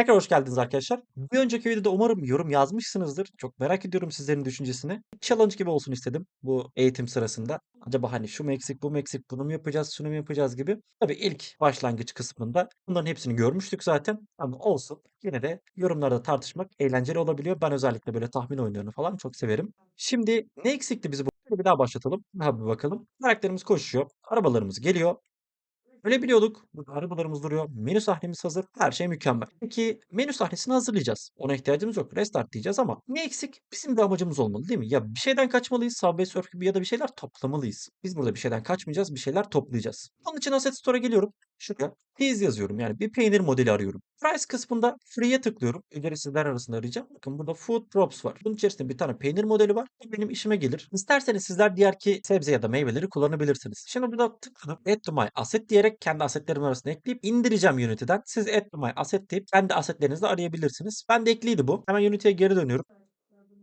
Tekrar hoş geldiniz arkadaşlar. Bir önceki videoda umarım yorum yazmışsınızdır. Çok merak ediyorum sizlerin düşüncesini. Challenge gibi olsun istedim bu eğitim sırasında. Acaba hani şu mu eksik, bu mu eksik, bunu mu yapacağız, şunu mu yapacağız gibi. Tabii ilk başlangıç kısmında bunların hepsini görmüştük zaten. Ama olsun. Yine de yorumlarda tartışmak eğlenceli olabiliyor. Ben özellikle böyle tahmin oyunlarını falan çok severim. Şimdi ne eksikti bizi bu? Bir daha başlatalım. Daha bir bakalım. Karakterimiz koşuyor. Arabalarımız geliyor. Öyle biliyorduk. Arabalarımız duruyor. Menü sahnemiz hazır. Her şey mükemmel. Peki menü sahnesini hazırlayacağız. Ona ihtiyacımız yok. Restart diyeceğiz ama ne eksik? Bizim bir amacımız olmalı değil mi? Ya bir şeyden kaçmalıyız. Subway Surf gibi ya da bir şeyler toplamalıyız. Biz burada bir şeyden kaçmayacağız. Bir şeyler toplayacağız. Onun için Asset Store'a geliyorum. Şuraya please yazıyorum. Yani bir peynir modeli arıyorum. Price kısmında free'ye tıklıyorum. Ücretsizler arasında arayacağım. Bakın burada food props var. Bunun içerisinde bir tane peynir modeli var. Bu benim işime gelir. İsterseniz sizler diğer ki sebze ya da meyveleri kullanabilirsiniz. Şimdi burada tıkladım. Add to my asset diyerek kendi asetlerimin arasına ekleyip indireceğim Unity'den. Siz add to my asset deyip kendi asetlerinizle arayabilirsiniz. Ben de ekliydi bu. Hemen Unity'ye geri dönüyorum.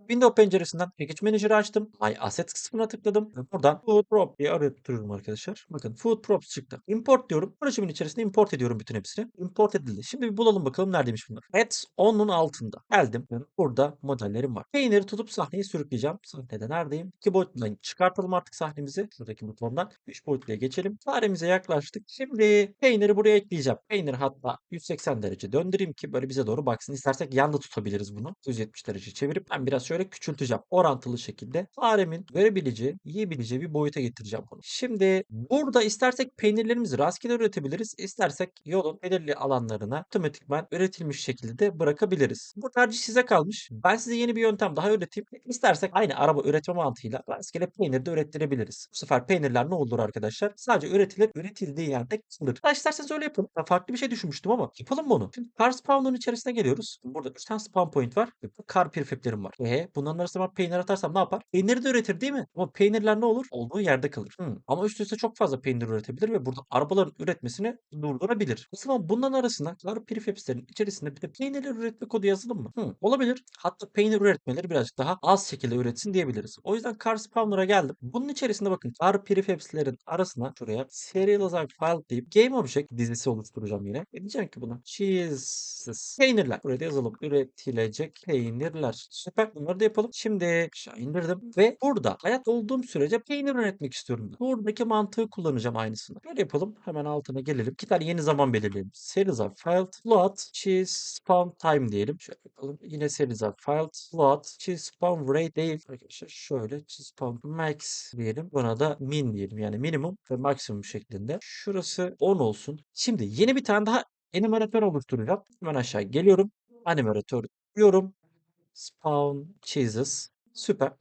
Windows penceresinden Package Manager'ı açtım. My Assets kısmına tıkladım. Ve buradan Food Prop diye arıyorum arkadaşlar. Bakın Food Props çıktı. Import diyorum. Projemin içerisine import ediyorum bütün hepsini. Import edildi. Şimdi bir bulalım bakalım neredeymiş bunlar. Ads 10'un altında. Geldim. Burada modellerim var. Peyniri tutup sahneyi sürükleyeceğim. Sahnede neredeyim? 2 boyutludan çıkartalım artık sahnemizi. Şuradaki butondan 3 boyutluya geçelim. Faremize yaklaştık. Şimdi peyniri buraya ekleyeceğim. Peyniri hatta 180 derece döndüreyim ki böyle bize doğru baksın. İstersek yanda tutabiliriz bunu. 170 derece çevirip ben biraz şöyle küçülteceğim. Orantılı şekilde faremin görebileceği, yiyebileceği bir boyuta getireceğim bunu. Şimdi burada istersek peynirlerimizi rastgele üretebiliriz. İstersek yolun belirli alanlarına otomatikman üretilmiş şekilde de bırakabiliriz. Bu tercih size kalmış. Ben size yeni bir yöntem daha öğreteyim. İstersek aynı araba üretme mantığıyla rastgele peynir de ürettirebiliriz. Bu sefer peynirler ne olur arkadaşlar? Sadece üretilir, üretildiği yerde kalır. Ya isterseniz öyle yapalım. Ben farklı bir şey düşünmüştüm ama yapalım onu? Şimdi car spawn'un içerisine geliyoruz. Burada 3 tane spawn point var. Car prefab'lerim var. E bunların arasına ben peynir atarsam ne yapar? Peyniri de üretir değil mi? Ama peynirler ne olur? Olduğu yerde kalır. Hmm. Ama üst üste çok fazla peynir üretebilir ve burada arabaların üretmesini durdurabilir. O zaman bunların arasına car prefabs'lerin içerisinde bir de peynirler üretme kodu yazalım mı? Hmm. Olabilir. Hatta peynir üretmeleri birazcık daha az şekilde üretsin diyebiliriz. O yüzden car spawner'a geldim. Bunun içerisinde bakın car prefabs'lerin arasına şuraya serializer file deyip game object dizisi oluşturacağım yine. E diyeceğim ki buna cheeses peynirler. Buraya yazalım. Üretilecek peynirler. Süper. Bunları da yapalım. Şimdi aşağı indirdim ve burada hayat olduğum sürece peynir üretmek istiyorum. Buradaki mantığı kullanacağım aynısını. Böyle yapalım. Hemen altına gelelim. İki tane yeni zaman belirleyelim. Serializer file float cheese spawn time diyelim. Şöyle yapalım. Yine serializer file float cheese spawn rate değil. Arkadaşlar şöyle cheese spawn max diyelim. Buna da min diyelim. Yani minimum ve maksimum şeklinde. Şurası 10 olsun. Şimdi yeni bir tane daha animatör oluşturacağım. Hemen aşağı geliyorum. Animatör diyorum. Spawn cheeses. Süper.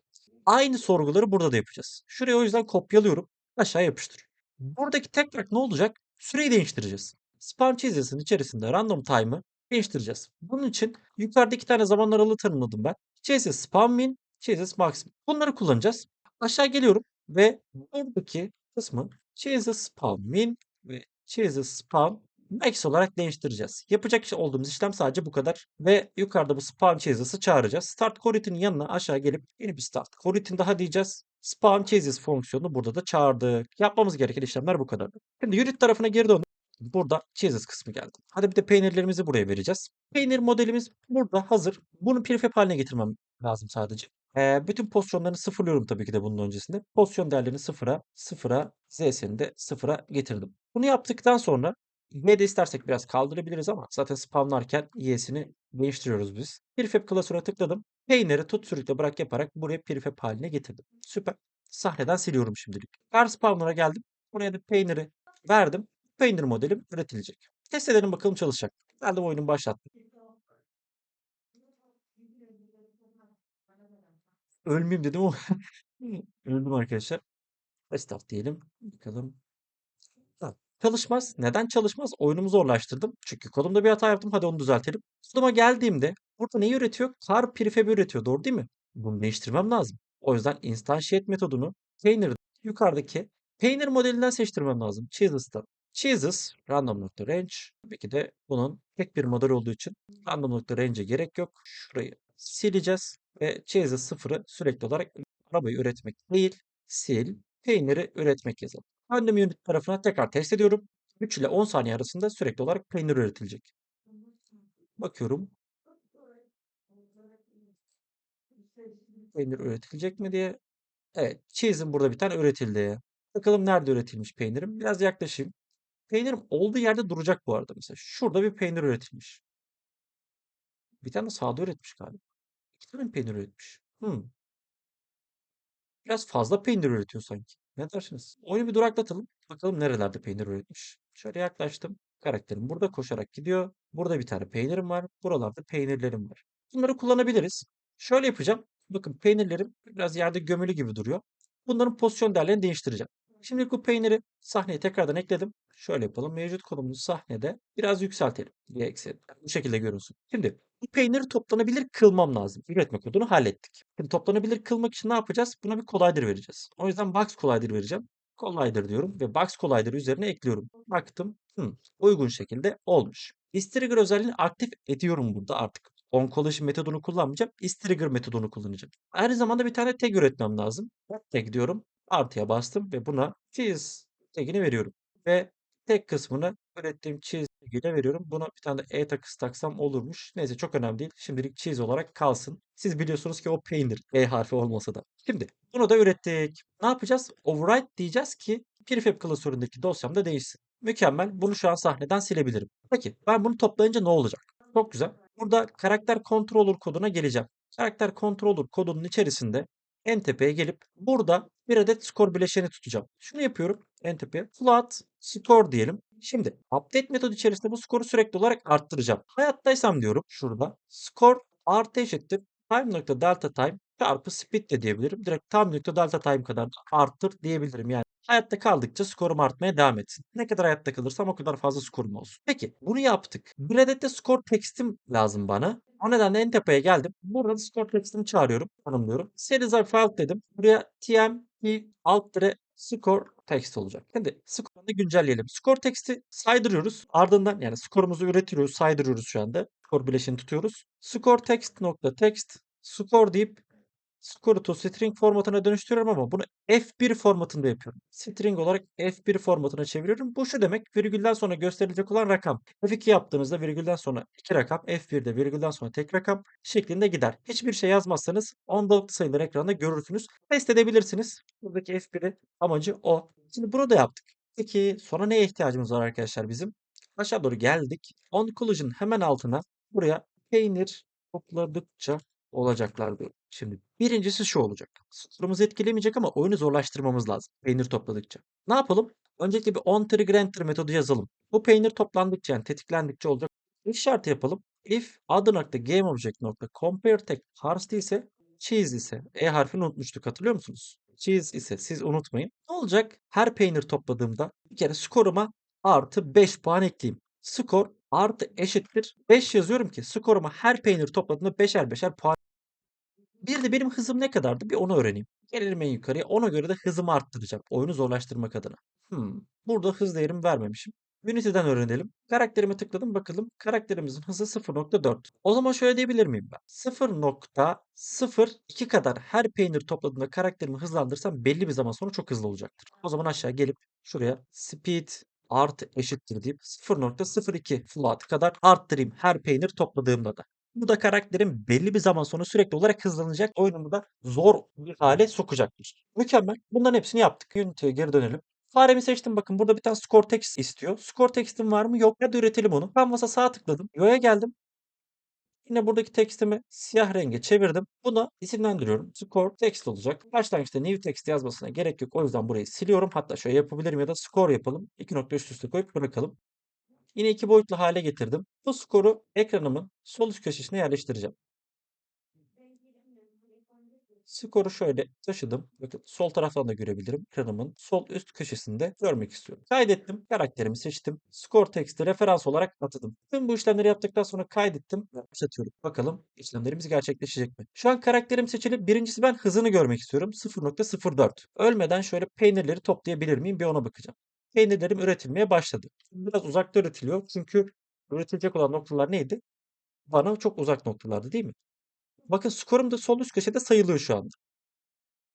Aynı sorguları burada da yapacağız. Şuraya o yüzden kopyalıyorum. Aşağı yapıştır. Buradaki tek fark ne olacak? Süreyi değiştireceğiz. Spawn cheeses'in içerisinde random time'ı değiştireceğiz. Bunun için yukarıda iki tane zaman aralığı tanımladım ben. Cheeses spawn min, cheeses maximum. Bunları kullanacağız. Aşağı geliyorum ve buradaki kısmı cheeses spawn min ve cheeses spawn max olarak değiştireceğiz. Yapacak olduğumuz işlem sadece bu kadar. Ve yukarıda bu spawn chase'ı çağıracağız. Start coroutine yanına aşağı gelip yeni bir start coroutine daha diyeceğiz. Spawn chases fonksiyonunu burada da çağırdık. Yapmamız gereken işlemler bu kadar. Şimdi unit tarafına geri döndüm. Burada chases kısmı geldi. Hadi bir de peynirlerimizi buraya vereceğiz. Peynir modelimiz burada hazır. Bunu prefab haline getirmem lazım sadece. Ee, bütün pozisyonlarını sıfırlıyorum tabii ki de bunun öncesinde. Pozisyon değerlerini sıfıra, sıfıra, z'sini de sıfıra getirdim. Bunu yaptıktan sonra V de istersek biraz kaldırabiliriz ama zaten spawnlarken y'sini değiştiriyoruz biz. Prefab klasöre tıkladım. Peyniri tut sürükle bırak yaparak buraya prefab haline getirdim. Süper. Sahneden siliyorum şimdilik. Car spawnlara geldim. Buraya da peyniri verdim. Peynir modelim üretilecek. Test edelim bakalım çalışacak. Geldim oyunu başlattım. Ölmeyeyim dedim ama öldüm arkadaşlar. Restart diyelim. Bakalım. Çalışmaz. Neden çalışmaz? Oyunumu zorlaştırdım. Çünkü kodumda bir hata yaptım. Hadi onu düzeltelim. Koduma geldiğimde burada neyi üretiyor? Car prefab üretiyor. Doğru değil mi? Bunu değiştirmem lazım. O yüzden instantiate metodunu peynir yukarıdaki peynir modelinden seçtirmem lazım. Cheeses'tan. Cheeses random.range. Tabii ki de bunun tek bir model olduğu için random.range'e gerek yok. Şurayı sileceğiz ve cheeses sıfırı sürekli olarak arabayı üretmek değil, sil, peyniri üretmek yazalım. Random unit tarafına tekrar test ediyorum. 3 ile 10 saniye arasında sürekli olarak peynir üretilecek. Bakıyorum. Peynir üretilecek mi diye. Evet. Cheese'im burada bir tane üretildi. Bakalım nerede üretilmiş peynirim. Biraz yaklaşayım. Peynirim olduğu yerde duracak bu arada mesela. Şurada bir peynir üretilmiş. Bir tane sağda üretmiş galiba. İki tane peynir üretmiş? Hmm. Biraz fazla peynir üretiyor sanki. Ne dersiniz? Oyunu bir duraklatalım. Bakalım nerelerde peynir üretmiş. Şöyle yaklaştım. Karakterim burada koşarak gidiyor. Burada bir tane peynirim var. Buralarda peynirlerim var. Bunları kullanabiliriz. Şöyle yapacağım. Bakın peynirlerim biraz yerde gömülü gibi duruyor. Bunların pozisyon değerlerini değiştireceğim. Şimdi bu peyniri sahneye tekrardan ekledim. Şöyle yapalım. Mevcut konumumuzu sahnede biraz yükseltelim. Bir eksi. Bu şekilde görünsün. Şimdi bu peyniri toplanabilir kılmam lazım. Üretme kodunu hallettik. Şimdi toplanabilir kılmak için ne yapacağız? Buna bir collider vereceğiz. O yüzden box collider vereceğim. Collider diyorum ve box collider üzerine ekliyorum. Baktım. Hı, uygun şekilde olmuş. Is-trigger özelliğini aktif ediyorum burada artık. On collision metodunu kullanmayacağım. Is-trigger metodunu kullanacağım. Aynı zamanda bir tane tag üretmem lazım. Tag diyorum. Artıya bastım ve buna cheese tagini veriyorum. Ve tek kısmını ürettiğim cheese tag'iyle veriyorum. Buna bir tane de e takısı taksam olurmuş. Neyse çok önemli değil. Şimdilik cheese olarak kalsın. Siz biliyorsunuz ki o peynir. E harfi olmasa da. Şimdi bunu da ürettik. Ne yapacağız? Override diyeceğiz ki prefab klasöründeki dosyamda değişsin. Mükemmel. Bunu şu an sahneden silebilirim. Peki ben bunu toplayınca ne olacak? Çok güzel. Burada karakter controller koduna geleceğim. Karakter controller kodunun içerisinde en tepeye gelip burada bir adet skor bileşeni tutacağım. Şunu yapıyorum. En tepeye float score diyelim. Şimdi update metodu içerisinde bu skoru sürekli olarak arttıracağım. Hayattaysam diyorum şurada skor artı eşittir time.delta time çarpı speed de diyebilirim. Direkt time.delta time kadar da arttır diyebilirim. Yani hayatta kaldıkça skorum artmaya devam etsin. Ne kadar hayatta kalırsam o kadar fazla skorum olsun. Peki bunu yaptık. Bir adet de skor tekstim lazım bana. O nedenle en tepeye geldim. Burada skor tekstimi çağırıyorum. Tanımlıyorum. Series of file dedim. Buraya tmp alt skor text olacak. Şimdi skorunu güncelleyelim. Skor teksti saydırıyoruz. Ardından yani skorumuzu üretiyoruz, saydırıyoruz şu anda. Skor bileşeni tutuyoruz. Skor text nokta text skor deyip skoru to string formatına dönüştürüyorum ama bunu F1 formatında yapıyorum. String olarak F1 formatına çeviriyorum. Bu şu demek virgülden sonra gösterilecek olan rakam. F2 yaptığınızda virgülden sonra iki rakam, F1'de virgülden sonra tek rakam şeklinde gider. Hiçbir şey yazmazsanız ondalıklı sayıları ekranda görürsünüz. Test edebilirsiniz. Buradaki F1'i amacı o. Şimdi bunu da yaptık. Peki sonra neye ihtiyacımız var arkadaşlar bizim? Aşağı doğru geldik. On collision hemen altına buraya peynir topladıkça olacaklar diyor. Şimdi birincisi şu olacak. Skorumuzu etkilemeyecek ama oyunu zorlaştırmamız lazım. Peynir topladıkça. Ne yapalım? Öncelikle bir on trigger enter metodu yazalım. Bu peynir toplandıkça yani tetiklendikçe olacak. If şartı yapalım. If adı nokta game object nokta compare tek parse ise cheese ise e harfini unutmuştuk hatırlıyor musunuz? Cheese ise siz unutmayın. Ne olacak? Her peynir topladığımda bir kere skoruma artı 5 puan ekleyeyim. Skor artı eşittir 5 yazıyorum ki skoruma her peynir topladığımda beşer beşer puan bir de benim hızım ne kadardı? Bir onu öğreneyim. Gelelim en yukarıya. Ona göre de hızımı arttıracağım. Oyunu zorlaştırmak adına. Hmm. Burada hız değerimi vermemişim. Unity'den öğrenelim. Karakterime tıkladım bakalım. Karakterimizin hızı 0.4. O zaman şöyle diyebilir miyim ben? 0.02 kadar her peynir topladığımda karakterimi hızlandırsam belli bir zaman sonra çok hızlı olacaktır. O zaman aşağı gelip şuraya speed artı eşittir deyip 0.02 float kadar arttırayım her peynir topladığımda da. Bu da karakterin belli bir zaman sonra sürekli olarak hızlanacak. Oyunumu da zor bir hale sokacaktır. Mükemmel. Bunların hepsini yaptık. Unity'ye geri dönelim. Faremi seçtim. Bakın burada bir tane score text istiyor. Score text'im var mı? Yok. Hadi üretelim onu. Canvas'a sağ tıkladım. Yo'ya geldim. Yine buradaki tekstimi siyah renge çevirdim. Bunu isimlendiriyorum. Score text olacak. Başlangıçta new text yazmasına gerek yok. O yüzden burayı siliyorum. Hatta şöyle yapabilirim ya da score yapalım. İki nokta üst üste koyup bırakalım. Yine iki boyutlu hale getirdim. Bu skoru ekranımın sol üst köşesine yerleştireceğim. Skoru şöyle taşıdım. Bakın sol taraftan da görebilirim. Ekranımın sol üst köşesinde görmek istiyorum. Kaydettim. Karakterimi seçtim. Skor teksti referans olarak atadım. Tüm bu işlemleri yaptıktan sonra kaydettim. ve Başlatıyorum. Bakalım işlemlerimiz gerçekleşecek mi? Şu an karakterim seçili. Birincisi ben hızını görmek istiyorum. 0.04. Ölmeden şöyle peynirleri toplayabilir miyim? Bir ona bakacağım. Peynirlerim üretilmeye başladı. Biraz uzakta üretiliyor. Çünkü üretilecek olan noktalar neydi? Bana çok uzak noktalardı değil mi? Bakın skorum da sol üst köşede sayılıyor şu anda.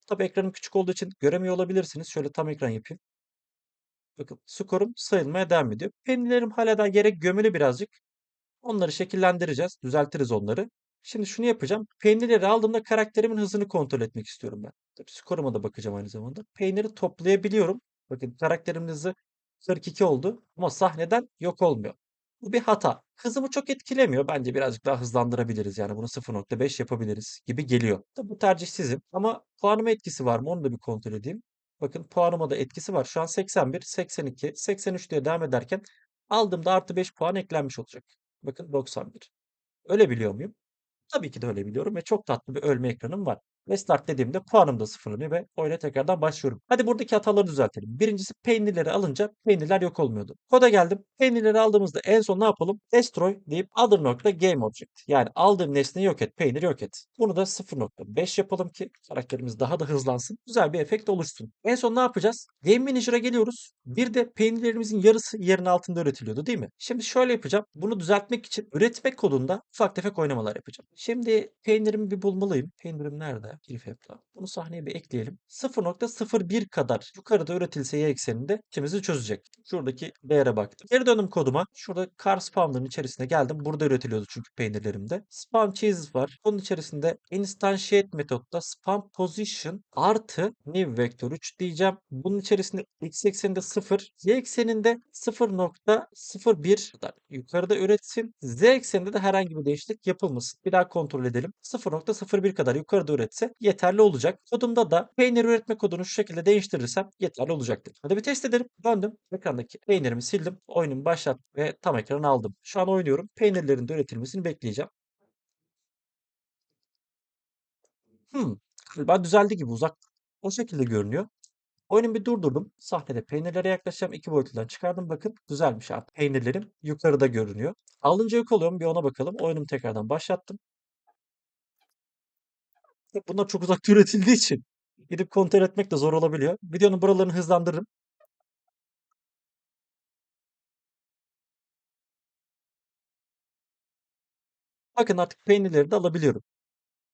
Tabii ekranım küçük olduğu için göremiyor olabilirsiniz. Şöyle tam ekran yapayım. Bakın skorum sayılmaya devam ediyor. Peynirlerim hala daha yere gömülü birazcık. Onları şekillendireceğiz. Düzeltiriz onları. Şimdi şunu yapacağım. Peynirleri aldığımda karakterimin hızını kontrol etmek istiyorum ben. Tabii skoruma da bakacağım aynı zamanda. Peyniri toplayabiliyorum. Bakın karakterimin hızı 42 oldu ama sahneden yok olmuyor. Bu bir hata. Hızımı çok etkilemiyor. Bence birazcık daha hızlandırabiliriz. Yani bunu 0.5 yapabiliriz gibi geliyor. Tabii bu tercih sizin. Ama puanıma etkisi var mı? Onu da bir kontrol edeyim. Bakın puanıma da etkisi var. Şu an 81, 82, 83 diye devam ederken aldığımda artı 5 puan eklenmiş olacak. Bakın 91. Öyle biliyor muyum? Tabii ki de öyle biliyorum ve çok tatlı bir ölme ekranım var. Restart dediğimde puanım da sıfırlanıyor ve oyuna tekrardan başlıyorum. Hadi buradaki hataları düzeltelim. Birincisi peynirleri alınca peynirler yok olmuyordu. Koda geldim. Peynirleri aldığımızda en son ne yapalım? Destroy deyip other nokta game object. Yani aldığım nesneyi yok et, peyniri yok et. Bunu da 0.5 yapalım ki karakterimiz daha da hızlansın. Güzel bir efekt oluşsun. En son ne yapacağız? Game Manager'a geliyoruz. Bir de peynirlerimizin yarısı yerin altında üretiliyordu değil mi? Şimdi şöyle yapacağım. Bunu düzeltmek için üretme kodunda ufak tefek oynamalar yapacağım. Şimdi peynirimi bir bulmalıyım. Peynirim nerede? Prefab'la. Bunu sahneye bir ekleyelim. 0.01 kadar yukarıda üretilse y ekseninde işimizi çözecek. Şuradaki değere baktım. Geri döndüm koduma. Şurada car spawn'ların içerisine geldim. Burada üretiliyordu çünkü peynirlerimde. Spawn cheese var. Bunun içerisinde instantiate metodda spawn position artı new vector 3 diyeceğim. Bunun içerisinde x ekseninde 0, y ekseninde 0.01 kadar yukarıda üretsin. Z ekseninde de herhangi bir değişiklik yapılmasın. Bir daha kontrol edelim. 0.01 kadar yukarıda üretse yeterli olacak. Kodumda da peynir üretme kodunu şu şekilde değiştirirsem yeterli olacaktır. Hadi bir test edelim. Döndüm. Ekrandaki peynirimi sildim. Oyunumu başlat ve tam ekranı aldım. Şu an oynuyorum. Peynirlerin de üretilmesini bekleyeceğim. Hmm, galiba düzeldi gibi uzak. O şekilde görünüyor. Oyunu bir durdurdum. Sahnede peynirlere yaklaşacağım. İki boyutludan çıkardım. Bakın güzelmiş artık. Peynirlerim yukarıda görünüyor. Alınca yok oluyorum. Bir ona bakalım. Oyunumu tekrardan başlattım. Bunlar çok uzakta üretildiği için gidip kontrol etmek de zor olabiliyor. Videonun buralarını hızlandırırım. Bakın artık peynirleri de alabiliyorum.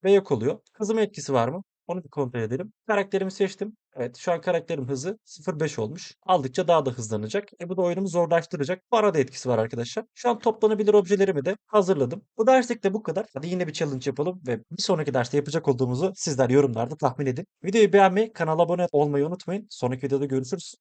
Ve yok oluyor. Hızıma etkisi var mı? Onu bir kontrol edelim. Karakterimi seçtim. Evet şu an karakterim hızı 0.5 olmuş. Aldıkça daha da hızlanacak. E bu da oyunumu zorlaştıracak. Bu arada etkisi var arkadaşlar. Şu an toplanabilir objelerimi de hazırladım. Bu derslik de bu kadar. Hadi yine bir challenge yapalım ve bir sonraki derste yapacak olduğumuzu sizler yorumlarda tahmin edin. Videoyu beğenmeyi, kanala abone olmayı unutmayın. Sonraki videoda görüşürüz.